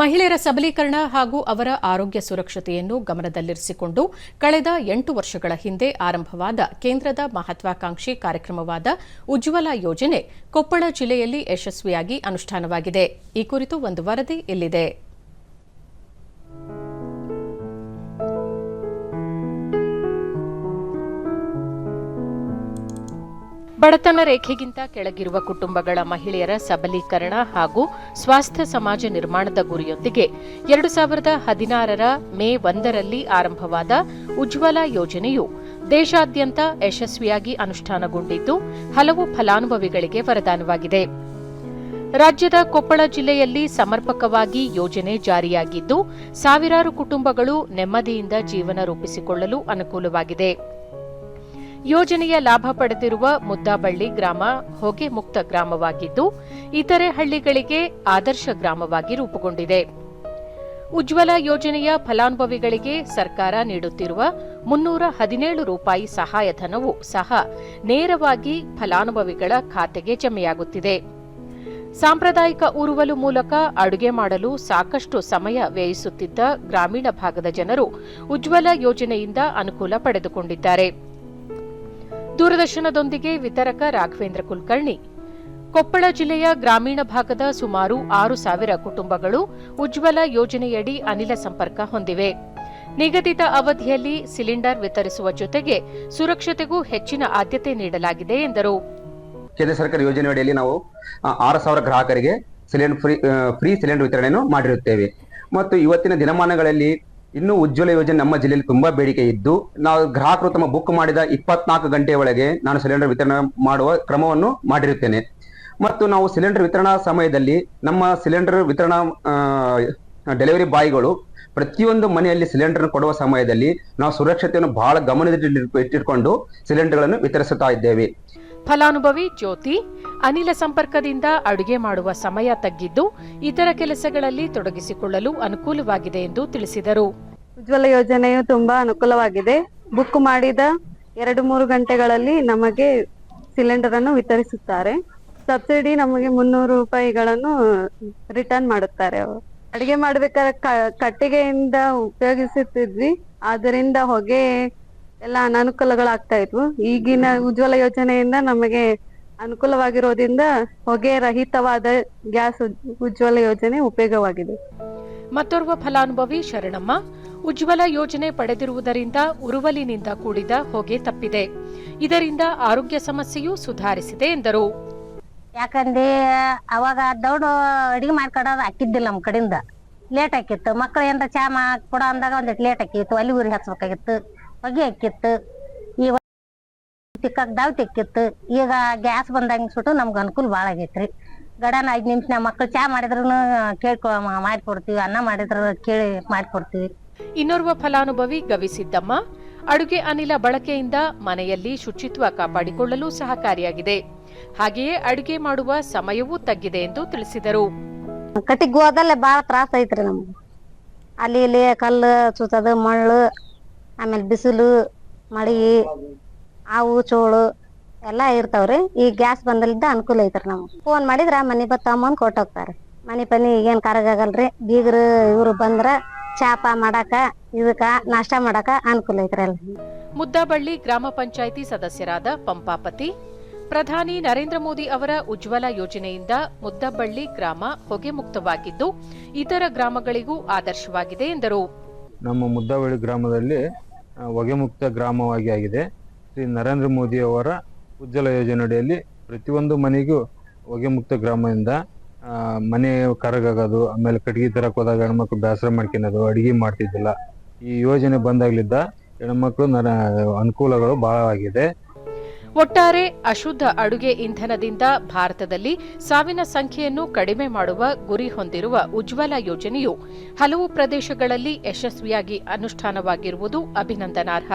ಮಹಿಳೆಯರ ಸಬಲೀಕರಣ ಹಾಗೂ ಅವರ ಆರೋಗ್ಯ ಸುರಕ್ಷತೆಯನ್ನು ಗಮನದಲ್ಲಿರಿಸಿಕೊಂಡು ಕಳೆದ ಎಂಟು ವರ್ಷಗಳ ಹಿಂದೆ ಆರಂಭವಾದ ಕೇಂದ್ರದ ಮಹತ್ವಾಕಾಂಕ್ಷಿ ಕಾರ್ಯಕ್ರಮವಾದ ಉಜ್ವಲ ಯೋಜನೆ ಕೊಪ್ಪಳ ಜಿಲ್ಲೆಯಲ್ಲಿ ಯಶಸ್ವಿಯಾಗಿ ಅನುಷ್ಠಾನವಾಗಿದೆ. ಈ ಕುರಿತು ಒಂದು ವರದಿ ಇಲ್ಲಿದೆ. ಬಡತನ ರೇಖೆಗಿಂತ ಕೆಳಗಿರುವ ಕುಟುಂಬಗಳ ಮಹಿಳೆಯರ ಸಬಲೀಕರಣ ಹಾಗೂ ಸ್ವಾಸ್ಥ್ಯ ಸಮಾಜ ನಿರ್ಮಾಣದ ಗುರಿಯೊಂದಿಗೆ ಎರಡು ಸಾವಿರದ ಹದಿನಾರರ ಮೇ ಒಂದರಲ್ಲಿ ಆರಂಭವಾದ ಉಜ್ವಲ ಯೋಜನೆಯು ದೇಶಾದ್ಯಂತ ಯಶಸ್ವಿಯಾಗಿ ಅನುಷ್ಠಾನಗೊಂಡಿದ್ದು, ಹಲವು ಫಲಾನುಭವಿಗಳಿಗೆ ವರದಾನವಾಗಿದೆ. ರಾಜ್ಯದ ಕೊಪ್ಪಳ ಜಿಲ್ಲೆಯಲ್ಲಿ ಸಮರ್ಪಕವಾಗಿ ಯೋಜನೆ ಜಾರಿಯಾಗಿದ್ದು, ಸಾವಿರಾರು ಕುಟುಂಬಗಳು ನೆಮ್ಮದಿಯಿಂದ ಜೀವನ ರೂಪಿಸಿಕೊಳ್ಳಲು ಅನುಕೂಲವಾಗಿದೆ. ಯೋಜನೆಯ ಲಾಭ ಪಡೆದಿರುವ ಮುದ್ದಾಬಳ್ಳಿ ಗ್ರಾಮ ಹೊಗೆ ಮುಕ್ತ ಗ್ರಾಮವಾಗಿದ್ದು, ಇತರೆ ಹಳ್ಳಿಗಳಿಗೆ ಆದರ್ಶ ಗ್ರಾಮವಾಗಿ ರೂಪುಗೊಂಡಿದೆ. ಉಜ್ವಲ ಯೋಜನೆಯ ಫಲಾನುಭವಿಗಳಿಗೆ ಸರ್ಕಾರ ನೀಡುತ್ತಿರುವ ಮುನ್ನೂರ ಹದಿನೇಳು ರೂಪಾಯಿ ಸಹಾಯಧನವು ಸಹ ನೇರವಾಗಿ ಫಲಾನುಭವಿಗಳ ಖಾತೆಗೆ ಜಮೆಯಾಗುತ್ತಿದೆ. ಸಾಂಪ್ರದಾಯಿಕ ಉರುವಲು ಮೂಲಕ ಅಡುಗೆ ಮಾಡಲು ಸಾಕಷ್ಟು ಸಮಯ ವ್ಯಯಿಸುತ್ತಿದ್ದ ಗ್ರಾಮೀಣ ಭಾಗದ ಜನರು ಉಜ್ವಲ ಯೋಜನೆಯಿಂದ ಅನುಕೂಲ ಪಡೆದುಕೊಂಡಿದ್ದಾರೆ. ದೂರದರ್ಶನದೊಂದಿಗೆ ವಿತರಕ ರಾಘವೇಂದ್ರ ಕುಲಕರ್ಣಿ. ಕೊಪ್ಪಳ ಜಿಲ್ಲೆಯ ಗ್ರಾಮೀಣ ಭಾಗದ ಸುಮಾರು ಆರು ಸಾವಿರ ಕುಟುಂಬಗಳು ಉಜ್ವಲ ಯೋಜನೆಯಡಿ ಅನಿಲ ಸಂಪರ್ಕ ಹೊಂದಿವೆ. ನಿಗದಿತ ಅವಧಿಯಲ್ಲಿ ಸಿಲಿಂಡರ್ ವಿತರಿಸುವ ಜೊತೆಗೆ ಸುರಕ್ಷತೆಗೂ ಹೆಚ್ಚಿನ ಆದ್ಯತೆ ನೀಡಲಾಗಿದೆ ಎಂದರು. ಕೇಂದ್ರ ಸರ್ಕಾರ ಯೋಜನೆ ಅಡಿಯಲ್ಲಿ ನಾವು ಆರು ಸಾವಿರ ಗ್ರಾಹಕರಿಗೆ ಸಿಲಿಂಡರ್ ಫ್ರೀ ಸಿಲಿಂಡರ್ ವಿತರಣೆಯನ್ನು ಮಾಡಿರುತ್ತೇವೆ. ಮತ್ತು ಇವತ್ತಿನ ದಿನಮಾನಗಳಲ್ಲಿ ಇನ್ನೂ ಉಜ್ವಲ ಯೋಜನೆ ನಮ್ಮ ಜಿಲ್ಲೆಯಲ್ಲಿ ತುಂಬಾ ಬೇಡಿಕೆ ಇದ್ದು, ನಾವು ಗ್ರಾಹಕರು ತಮ್ಮ ಬುಕ್ ಮಾಡಿದ ಇಪ್ಪತ್ನಾಲ್ಕು ಗಂಟೆ ಒಳಗೆ ನಾನು ಸಿಲಿಂಡರ್ ವಿತರಣೆ ಮಾಡುವ ಕ್ರಮವನ್ನು ಮಾಡಿರುತ್ತೇನೆ. ಮತ್ತು ನಾವು ಸಿಲಿಂಡರ್ ವಿತರಣಾ ಸಮಯದಲ್ಲಿ ನಮ್ಮ ಸಿಲಿಂಡರ್ ವಿತರಣಾ ಡೆಲಿವರಿ ಬಾಯ್ಗಳು ಪ್ರತಿಯೊಂದು ಮನೆಯಲ್ಲಿ ಸಿಲಿಂಡರ್ ಕೊಡುವ ಸಮಯದಲ್ಲಿ ನಾವು ಸುರಕ್ಷತೆಯನ್ನು ಬಹಳ ಗಮನದಲ್ಲಿ ಇಟ್ಟಿಟ್ಕೊಂಡು ಸಿಲಿಂಡರ್ಗಳನ್ನು ವಿತರಿಸುತ್ತಾ ಇದ್ದೇವೆ. ಫಲಾನುಭವಿ ಜ್ಯೋತಿ ಅನಿಲ ಸಂಪರ್ಕದಿಂದ ಅಡುಗೆ ಮಾಡುವ ಸಮಯ ತಗ್ಗಿದ್ದು ಇತರ ಕೆಲಸಗಳಲ್ಲಿ ತೊಡಗಿಸಿಕೊಳ್ಳಲು ಅನುಕೂಲವಾಗಿದೆ ಎಂದು ತಿಳಿಸಿದರು. ಉಜ್ವಲ ಯೋಜನೆಯು ತುಂಬಾ ಅನುಕೂಲವಾಗಿದೆ. ಬುಕ್ ಮಾಡಿದ ಎರಡು ಮೂರು ಗಂಟೆಗಳಲ್ಲಿ ನಮಗೆ ಸಿಲಿಂಡರ್ ಅನ್ನು ವಿತರಿಸುತ್ತಾರೆ. ಸಬ್ಸಿಡಿ ನಮಗೆ ಮುನ್ನೂರು ರೂಪಾಯಿಗಳನ್ನು ರಿಟರ್ನ್ ಮಾಡುತ್ತಾರೆ ಅವರು. ಅಡಿಗೆ ಮಾಡ್ಬೇಕಾದ್ರೆ ಕಟ್ಟಿಗೆಯಿಂದ ಉಪಯೋಗಿಸುತ್ತಿದ್ವಿ. ಅದರಿಂದ ಹೊಗೆ ಎಲ್ಲ ಅನಾನುಕೂಲಗಳಾಗ್ತಾ ಇದ್ವು. ಈಗಿನ ಉಜ್ವಲ ಯೋಜನೆಯಿಂದ ನಮಗೆ ಅನುಕೂಲವಾಗಿರೋದ್ರಿಂದ ಹೊಗೆ ರಹಿತವಾದ ಗ್ಯಾಸ್ ಉಜ್- ಉಜ್ವಲ ಯೋಜನೆ ಉಪಯೋಗವಾಗಿದೆ. ಮತ್ತೋರ್ವ ಫಲಾನುಭವಿ ಶರಣಮ್ಮ ಉಜ್ವಲ ಯೋಜನೆ ಪಡೆದಿರುವುದರಿಂದ ಉರುವಲಿನಿಂದ ಕೂಡಿದ ಹೊಗೆ ತಪ್ಪಿದೆ. ಇದರಿಂದ ಆರೋಗ್ಯ ಸಮಸ್ಯೆಯೂ ಸುಧಾರಿಸಿದೆ ಎಂದರು. ಯಾಕಂದ್ರೆ ಅವಾಗ ದೌಡು ಅಡಿಗೆ ಮಾಡ್ಕೊಡೋದು ಹಾಕಿದ್ದಿಲ್ಲ ನಮ್ಮ ಕಡೆಯಿಂದ. ಲೇಟ್ ಆಕಿತ್ತು ಮಕ್ಳು ಏನಾರ ಚಾ ಮಾ ಕೊಡೋ ಅಂದಾಗ ಒಂದಿಟ್ಟು ಲೇಟ್ ಆಕಿತ್ತು ಅಲ್ಲಿ ಉರಿ ಹಚ್ಬೇಕಾಗಿತ್ತು ಹೊಗೆ ಹಾಕಿತ್ತು ತಿಕ್ಕಾಗ ದಾವ್ ತಿಕ್ಕಿತ್ತು. ಈಗ ಗ್ಯಾಸ್ ಬಂದಂಗ ಸುಟ್ಟು ನಮ್ಗೆ ಅನುಕೂಲ ಭಾಳ ಆಗೈತ್ರಿ. ಗಡನ ಐದ್ ನಿಮಿಷ ಮಕ್ಳು ಚಾ ಮಾಡಿದ್ರು ಕೇಳ್ಕೊ ಮಾಡ್ಕೊಡ್ತೀವಿ ಅನ್ನ ಮಾಡಿದ್ರು ಕೇಳಿ ಮಾಡ್ಕೊಡ್ತೀವಿ. ಇನ್ನೋರ್ವ ಫಲಾನುಭವಿ ಗವಿಸಿದ್ದಮ್ಮ ಅಡುಗೆ ಅನಿಲ ಬಳಕೆಯಿಂದ ಮನೆಯಲ್ಲಿ ಶುಚಿತ್ವ ಕಾಪಾಡಿಕೊಳ್ಳಲು ಸಹಕಾರಿಯಾಗಿದೆ. ಹಾಗೆಯೇ ಅಡುಗೆ ಮಾಡುವ ಸಮಯವೂ ತಗ್ಗಿದೆ ಎಂದು ತಿಳಿಸಿದರು. ಕಟ್ಟಿಗೆ ಹೋದಲ್ಲೇ ಭಾಳ ತ್ರಾಸ ಐತ್ರಿ ನಮ್ಗೆ. ಅಲ್ಲಿ ಇಲ್ಲಿ ಕಲ್ಲು ಸುತ್ತದು ಮಳ್ಳು ಆಮೇಲೆ ಬಿಸಿಲು ಮಳಿ. ಹಾವು ಚೋಳು ಎಲ್ಲ ಇರ್ತಾವ್ರಿ. ಈ ಗ್ಯಾಸ್ ಬಂದಲಿದ್ದ ಅನುಕೂಲ ಐತ್ರಿ ನಮ್ಗೆ. ಫೋನ್ ಮಾಡಿದ್ರ ಮನೆ ಬತ್ ಕೊಟ್ಟ ಕೊಟ್ಟೋಗ್ತಾರೆ ಮನೆ ಪನಿ ಏನ್ ಕರಗಾಗಲ್ರಿ ಬೀಗರು ಇವ್ರು ಬಂದ್ರ ಚಾಪ ಮಾಡಾಕ ಇದಕ್ಕ ನಾಷ್ಟಾ ಮಾಡಾಕ ಅನುಕೂಲ ಐತ್ರಿ ಅಲ್ಲಿ ಮುದ್ದಾಬಳ್ಳಿ ಗ್ರಾಮ ಪಂಚಾಯಿತಿ ಸದಸ್ಯರಾದ ಪಂಪಾಪತಿ ಪ್ರಧಾನಿ ನರೇಂದ್ರ ಮೋದಿ ಅವರ ಉಜ್ವಲ ಯೋಜನೆಯಿಂದ ಮುದ್ದಬಳ್ಳಿ ಗ್ರಾಮ ಹೊಗೆ ಮುಕ್ತವಾಗಿದ್ದು ಇತರ ಗ್ರಾಮಗಳಿಗೂ ಆದರ್ಶವಾಗಿದೆ ಎಂದರು. ನಮ್ಮ ಮುದ್ದಬಳ್ಳಿ ಗ್ರಾಮದಲ್ಲಿ ಹೊಗೆ ಮುಕ್ತ ಗ್ರಾಮವಾಗಿ ಆಗಿದೆ. ಶ್ರೀ ನರೇಂದ್ರ ಮೋದಿ ಅವರ ಉಜ್ವಲ ಯೋಜನೆಯಡಿಯಲ್ಲಿ ಪ್ರತಿಯೊಂದು ಮನೆಗೂ ಹೊಗೆಮುಕ್ತ ಗ್ರಾಮದಿಂದ ಆ, ಮನೆ ಕರಗಾಗೋದು ಆಮೇಲೆ ಕಟ್ಗೆ ತರಕ್ ಹೋದಾಗ ಹೆಣ್ಮಕ್ಳು ಬೇಸರ ಮಾಡ್ಕೊಳೋದು ಅಡಿಗೆ ಮಾಡ್ತಿದ್ದಿಲ್ಲ. ಈ ಯೋಜನೆ ಬಂದಾಗ್ಲಿದ್ದ ಹೆಣ್ಮಕ್ಳು ನರ ಅನುಕೂಲಗಳು ಬಹಳ ಆಗಿದೆ. ಒಟ್ಟಾರೆ ಅಶುದ್ಧ ಅಡುಗೆ ಇಂಧನದಿಂದ ಭಾರತದಲ್ಲಿ ಸಾವಿನ ಸಂಖ್ಯೆಯನ್ನು ಕಡಿಮೆ ಮಾಡುವ ಗುರಿ ಹೊಂದಿರುವ ಉಜ್ವಲ ಯೋಜನೆಯು ಹಲವು ಪ್ರದೇಶಗಳಲ್ಲಿ ಯಶಸ್ವಿಯಾಗಿ ಅನುಷ್ಠಾನವಾಗಿರುವುದು ಅಭಿನಂದನಾರ್ಹ.